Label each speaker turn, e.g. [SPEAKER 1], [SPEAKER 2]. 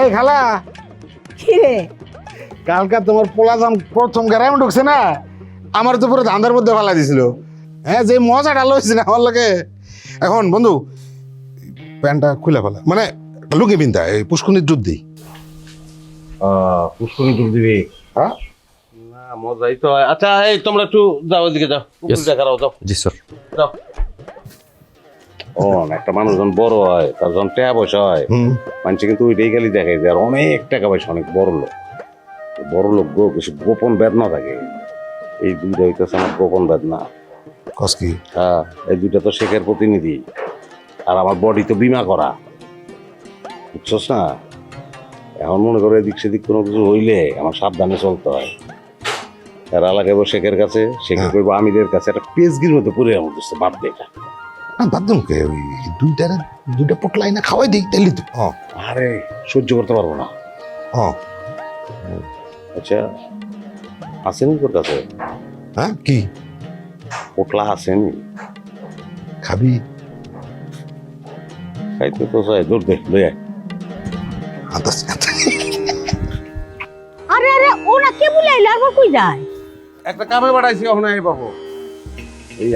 [SPEAKER 1] এই খালা।
[SPEAKER 2] কিরে?
[SPEAKER 1] কালকা তোমার পোলাজাম প্রথম গ্রামে ঢুকছে না আমার তো পুরো ধান্দার মধ্যে ফালা দিছিল। হ্যাঁ যে মজাটা লইছে না আমার লোকে এখন বন্ধু প্যান্টটা খুলে ফেলা। মানে লুঙ্গি পিনতা এই পুষ্কুনির ডুব দিই
[SPEAKER 3] পুষ্করণী ডুব দিবি?
[SPEAKER 1] হ্যাঁ?
[SPEAKER 3] না মজাই তো হয়। আচ্ছা এই তোমরা একটু যাও ওইদিকে যাও। পুকুরটা যাও
[SPEAKER 4] জি স্যার
[SPEAKER 3] যাও। ও একটা মানুষ যখন বড় হয় তার যখন টাকা পয়সা হয় মানুষ কিন্তু ওইটাই খালি দেখায় যে আর অনেক টাকা পয়সা অনেক বড় লোক। বড় লোক গোপন বেদনা থাকে। এই দুইটা হইতেছে আমার গোপন বেদনা।
[SPEAKER 1] কস কি?
[SPEAKER 3] হ্যাঁ এই দুইটা তো শেখের প্রতিনিধি। আর আমার বডি তো বিমা করা। বুঝছস না? এখন মনে করো এদিক সেদিক কোনো কিছু হইলে আমার সাবধানে চলতে হয়। তারা লাগাইবো শেখের কাছে শেখের
[SPEAKER 1] হ্যাঁ।
[SPEAKER 3] করব আমিরের কাছে। একটা পেজগির মতো পড়ে আমার দোস্ত বাদ দে এটা।
[SPEAKER 1] না বাদ দিন কে ওই দুইটা দুইটা পটলাই না খাওয়াই দিই তাইলে তো। হ
[SPEAKER 3] আরে সহ্য করতে পারব না।
[SPEAKER 1] হ
[SPEAKER 3] আচ্ছা আসেনি তোর কাছে?
[SPEAKER 1] হ্যাঁ কি?
[SPEAKER 3] পোটলা আসেনি
[SPEAKER 1] খাবি?
[SPEAKER 3] খাইতে তো চাই দূর দে লই আয়।
[SPEAKER 1] আদাস
[SPEAKER 2] আরে আরে ও না কে বুলাইলো আর কই যায়?
[SPEAKER 3] একটা কামে বাড়াইছি ওখানে আই পাবো এই